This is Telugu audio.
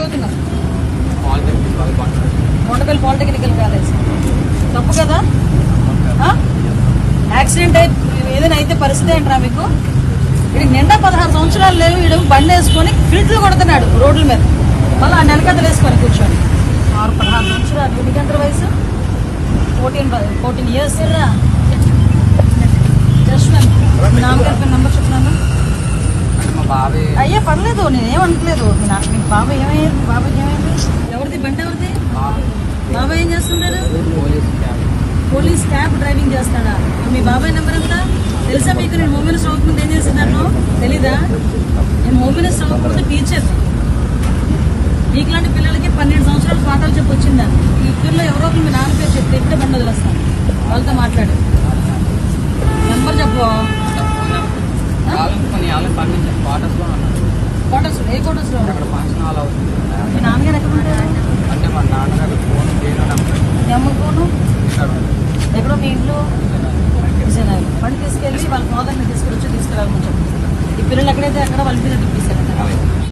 చదువుతున్నావు కొండపల్లి పాలిటెక్నికల్ కాలేజ్. తప్పు కదా? యాక్సిడెంట్ అయి ఏదైనా అయితే పరిస్థితి ఏంట్రా మీకు? ఇది నిండా పదహారు సంవత్సరాలు లేవు వీడు బండి వేసుకొని ఫిల్ట్లు కొడుతున్నాడు రోడ్ల మీద. మళ్ళీ ఆ నెలకథలు వేసుకొని కూర్చొని. ఆరు పదహారు సంవత్సరాలు. ఎన్ని గంటల వయసు? ఫోర్టీన్ ఫోర్టీన్ ఇయర్స్ రా జస్ట్ నామగారి నెంబర్ చెప్తున్నాను మా అయ్యే పర్లేదు. నేనేమనట్లేదు మీ నా మీ బాబాయ్ ఏమయ్యారు మీ బాబాయ్ ఏమైంది ఎవరిది బండి ఎవరిది బాబాయ్ బాబాయ్ ఏం చేస్తుంటారు పోలీస్ క్యాబ్ డ్రైవింగ్ చేస్తాడా? మీ బాబాయ్ నెంబర్ ఎంత తెలుసా మీకు? నేను హోమ్ మినిస్టర్ అవ్వకముందు ఏం చేసేదాన్ని? తెలీదా? నేను హోమ్ మినిస్టర్ అవ్వకముందు టీచర్ మీకులాంటి పిల్లలకి పన్నెండు సంవత్సరాలు పాఠాలు చెప్పి వచ్చిందాన్ని ఈ ఇద్దరులో ఎవరో ఒకరు మీ నాన్న పేరు చెప్తే ఎట్టే బండి వదిలేస్తాను. వాళ్ళతో మాట్లాడు. నెంబర్ చెప్పు. క్వార్టర్స్ ఏ క్వార్టర్స్లో మీ నాన్నగారు ఎక్కడ ఉంటారు? అంటే మా నాన్నగారు ఫోన్ ఫోను. ఎక్కడో మీ ఇంట్లో విజయనగరం బండి తీసుకెళ్ళి వాళ్ళ ఫాదర్ని తీసుకొచ్చి తీసుకురావాలని చెప్పి ఈ పిల్లలు ఎక్కడైతే అక్కడ వాళ్ళ మీద తిప్పేశారు